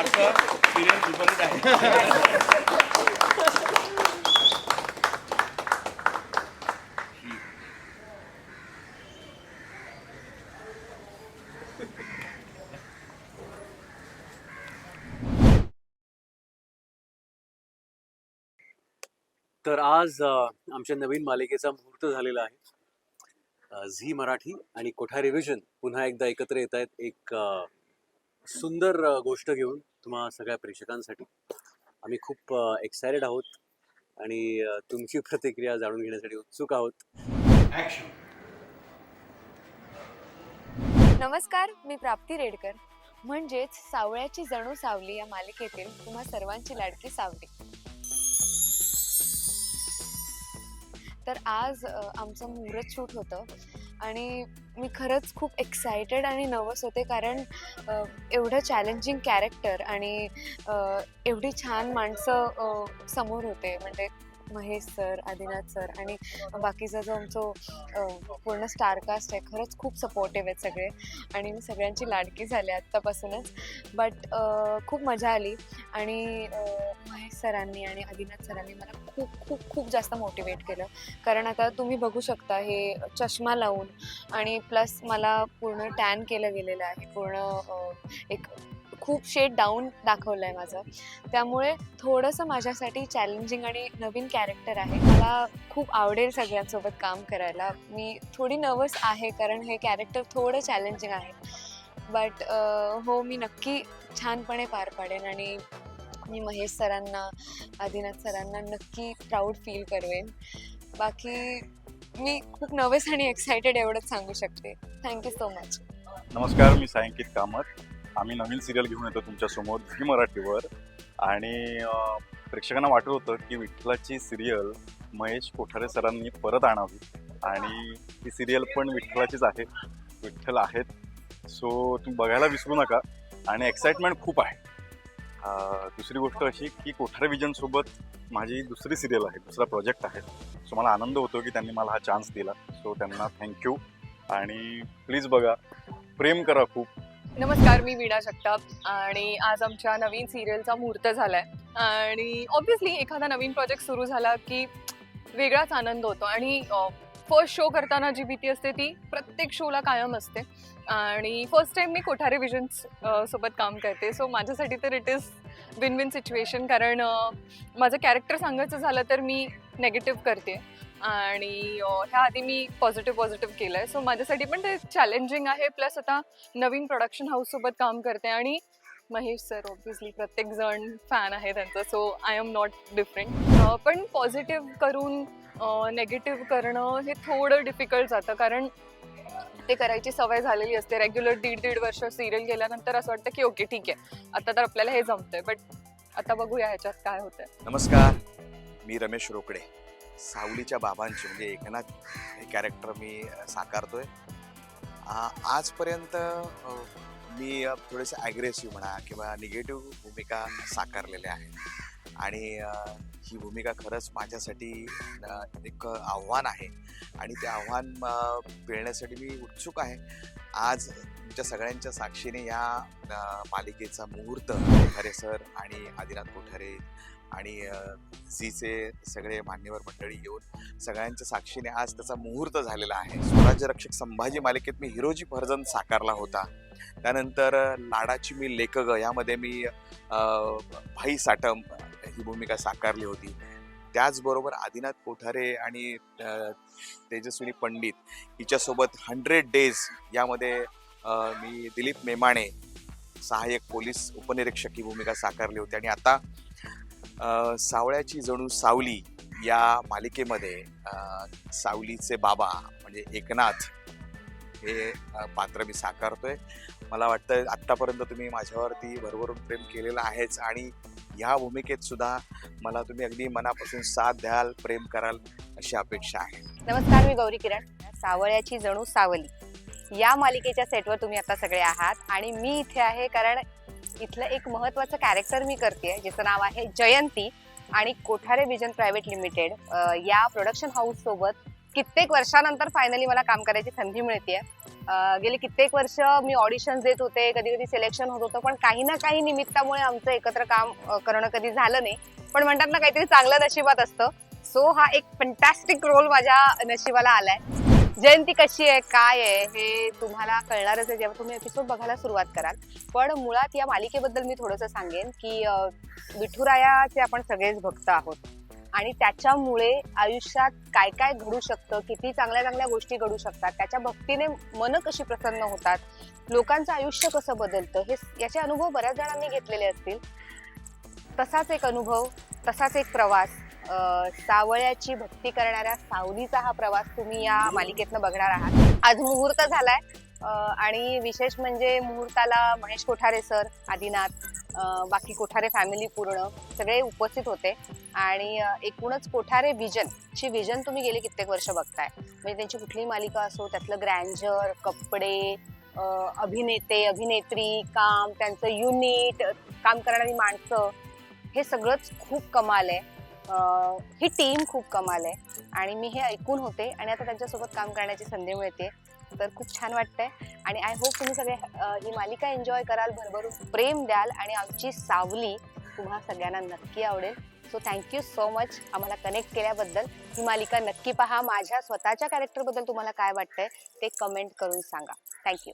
स्वागत आहे. तर आज आमच्या नवीन मालिकेचा मुहूर्त झालेला आहे. झी मराठी आणि कोठारी विजन पुन्हा एकदा एकत्र येत आहेत एक सुंदर गोष्ट घेऊन. तुम्हा सगळ्या प्रेक्षकांसाठी. आम्ही खूप एक्सायटेड आहोत आणि तुमची प्रतिक्रिया जाणून घेण्यासाठी उत्सुक आहोत. नमस्कार मी प्राप्ती रेडकर. म्हणजेच सावळ्याची जणू सावली या मालिकेतील तुम्हा सर्वांची लाडकी सावली. तर आज आमचं मुहूर्त शूट होतं. आणि मी खरंच खूप एक्सायटेड आणि नर्वस होते कारण एवढं चॅलेंजिंग कॅरेक्टर आणि एवढी छान माणसं समोर होते. म्हणजे महेश सर आदिनाथ सर आणि बाकीचा जो आमचं पूर्ण स्टारकास्ट आहे खरंच खूप सपोर्टिव्ह आहेत सगळे. आणि मी सगळ्यांची लाडकी झाले आत्तापासूनच. बट खूप मजा आली. आणि सरांनी आणि आदिनाथ सरांनी मला खूप खूप खूप जास्त मोटिवेट केलं. कारण आता तुम्ही बघू शकता हे चष्मा लावून आणि प्लस मला पूर्ण टॅन केलं गेलेलं आहे. पूर्ण एक खूप शेड डाऊन दाखवलं आहे माझं. त्यामुळे थोडंसं माझ्यासाठी चॅलेंजिंग आणि नवीन कॅरेक्टर आहे. मला खूप आवडेल सगळ्यांसोबत काम करायला. मी थोडी नर्वस आहे कारण हे कॅरेक्टर थोडं चॅलेंजिंग आहे. बट हो मी नक्की छानपणे पार पाडेन आणि मी महेश सरांना आदिनाथ सरांना नक्की प्राऊड फील करवेन बाकी मी खूप नर्वस आणि एक्सायटेड एवढंच सांगू शकते. थँक्यू सो मच नमस्कार मी सायंकित कामत. आम्ही नवीन सिरियल घेऊन येतो तुमच्यासमोर झी मराठीवर. आणि प्रेक्षकांना वाटत होतं की विठ्ठलाची सिरियल महेश कोठारे सरांनी परत आणावी. आणि ती सिरियल पण विठ्ठलाचीच आहे. विठ्ठल आहेत. सो तुम्ही बघायला विसरू नका. आणि एक्साइटमेंट खूप आहे. दुसरी गोष्ट अशी की कोठार विजनसोबत माझी दुसरी सिरियल आहे दुसरा प्रोजेक्ट आहे. सो मला आनंद होतो की त्यांनी मला हा चान्स दिला. सो त्यांना थँक्यू आणि प्लीज बघा प्रेम करा खूप. नमस्कार मी वीणा जगताप आणि आज आमच्या नवीन सिरियलचा मुहूर्त झालाय. आणि ऑब्व्हियसली एखादा नवीन प्रोजेक्ट सुरू झाला की वेगळाच आनंद होतो. आणि फर्स्ट शो करताना जी भीती असते ती प्रत्येक शोला कायम असते. आणि फर्स्ट टाईम मी कोठारे विजन्स सोबत काम करते. सो माझ्यासाठी तर it is win win situation कारण माझं कॅरेक्टर सांगायचं झालं तर मी नेगेटिव्ह करते. आणि ह्या आधी मी पॉझिटिव्ह पॉझिटिव्ह केलं आहे सो माझ्यासाठी पण ते चॅलेंजिंग आहे. प्लस आता नवीन प्रोडक्शन हाऊससोबत काम करते आणि महेश सर ऑब्विसली प्रत्येक जण फॅन आहे त्यांचा. So I am not different पण पॉझिटिव्ह करून नेगेटिव्ह करणं हे थोडं डिफिकल्ट जातं. कारण ते करायची सवय झालेली असते. रेग्युलर दीड दीड वर्ष सिरियल गेल्यानंतर असं वाटतं की ओके ठीक आहे. आता तर आपल्याला हे जमतंय. बट आता बघूया ह्याच्यात काय होतंय. नमस्कार. मी रमेश रोकडे. सावलीच्या बाबांची म्हणजे एकनाथ हे कॅरेक्टर मी साकारतोय. आजपर्यंत मी थोडेसे ॲग्रेसिव्ह म्हणा किंवा निगेटिव्ह भूमिका साकारलेल्या आहेत. आणि ही भूमिका खरंच माझ्यासाठी एक आव्हान आहे. आणि ते आव्हान पेळण्यासाठी मी उत्सुक आहे. आज तुमच्या सगळ्यांच्या साक्षीने या मालिकेचा मुहूर्त कोठारे सर आणि आदिनाथ कोठारे आणि झीचे सगळे मान्यवर मंडळी येऊन सगळ्यांच्या साक्षीने आज त्याचा मुहूर्त झालेला आहे. स्वराज्य रक्षक संभाजी मालिकेत मी हिरोजी फर्जन साकारला होता. त्यानंतर लाडाची मी लेखग यामध्ये मी भाई साटम ही भूमिका साकारली होती. त्याचबरोबर आदिनाथ कोठारे आणि तेजस्विनी पंडित हिच्यासोबत हंड्रेड डेज यामध्ये मी दिलीप मेमाणे सहाय्यक पोलीस उपनिरीक्षक ही भूमिका साकारली होती. आणि आता सावळ्याची जणू सावली या मालिकेमध्ये सावलीचे बाबा म्हणजे एकनाथ हे पात्र मी साकारतोय. मला वाटतं आत्तापर्यंत तुम्ही माझ्यावरती भरभरून प्रेम केलेलं आहेच आणि ह्या भूमिकेत सुद्धा मला तुम्ही अगदी मनापासून साथ द्याल प्रेम कराल अशी अपेक्षा आहे. नमस्कार मी गौरी किरण सावळ्याची जणू सावली. या मालिकेच्या सेटवर तुम्ही आता सगळे आहात आणि मी इथे आहे कारण इथलं एक महत्वाचं कॅरेक्टर मी करते ज्याचं नाव आहे जयंती आणि कोठारे विजन प्रायव्हेट लिमिटेड. या प्रोडक्शन हाऊस सोबत कित्येक वर्षानंतर फायनली मला काम करायची संधी मिळते गेली कित्येक वर्ष मी ऑडिशन देत होते कधी कधी सिलेक्शन होत होतं पण काही ना काही निमित्तामुळे आमचं एकत्र काम करणं कधी झालं नाही. पण म्हणतात ना काहीतरी चांगलं नशिबात असतं. सो हा एक फंटॅस्टिक रोल माझ्या नशिबाला आलाय. जयंती कशी आहे काय आहे हे तुम्हाला कळणारच आहे. जेव्हा तुम्ही एपिसोड बघायला सुरुवात कराल. पण मुळात या मालिकेबद्दल मी थोडंसं सांगेन की विठुरायाचे आपण सगळेच भक्त आहोत. आणि त्याच्यामुळे आयुष्यात काय काय घडू शकतं किती चांगल्या चांगल्या गोष्टी घडू शकतात त्याच्या भक्तीने मन कशी प्रसन्न होतात लोकांचं आयुष्य कसं बदलतं हे याचे अनुभव बऱ्याच जणांनी घेतलेले असतील. तसाच एक अनुभव तसाच एक प्रवास सावळ्याची भक्ती करणाऱ्या सावलीचा हा प्रवास तुम्ही या मालिकेतनं बघणार आहात. आज मुहूर्त झालाय आणि विशेष म्हणजे मुहूर्ताला महेश कोठारे सर आदिनाथ बाकी कोठारे फॅमिली पूर्ण सगळे उपस्थित होते. आणि एकूणच कोठारे विजन ची विजन तुम्ही गेले कित्येक वर्ष बघताय. म्हणजे त्यांची कुठलीही मालिका असो त्यातलं ग्रँजर कपडे अभिनेते अभिनेत्री काम त्यांचं युनिट काम करणारी माणसं हे सगळंच खूप कमाल आहे. ही टीम खूप कमाल आहे. आणि मी हे ऐकून होते आणि आता त्यांच्यासोबत काम करण्याची संधी मिळते. तर खूप छान वाटतंय. आणि आय होप तुम्ही सगळे ही मालिका एन्जॉय कराल भरभरून प्रेम द्याल आणि आमची सावली तुम्हा सगळ्यांना नक्की आवडेल. So thank you so much आम्हाला कनेक्ट केल्याबद्दल. ही मालिका नक्की पहा. माझ्या स्वतःच्या कॅरेक्टरबद्दल तुम्हाला काय वाटतंय ते कमेंट करून सांगा. थँक्यू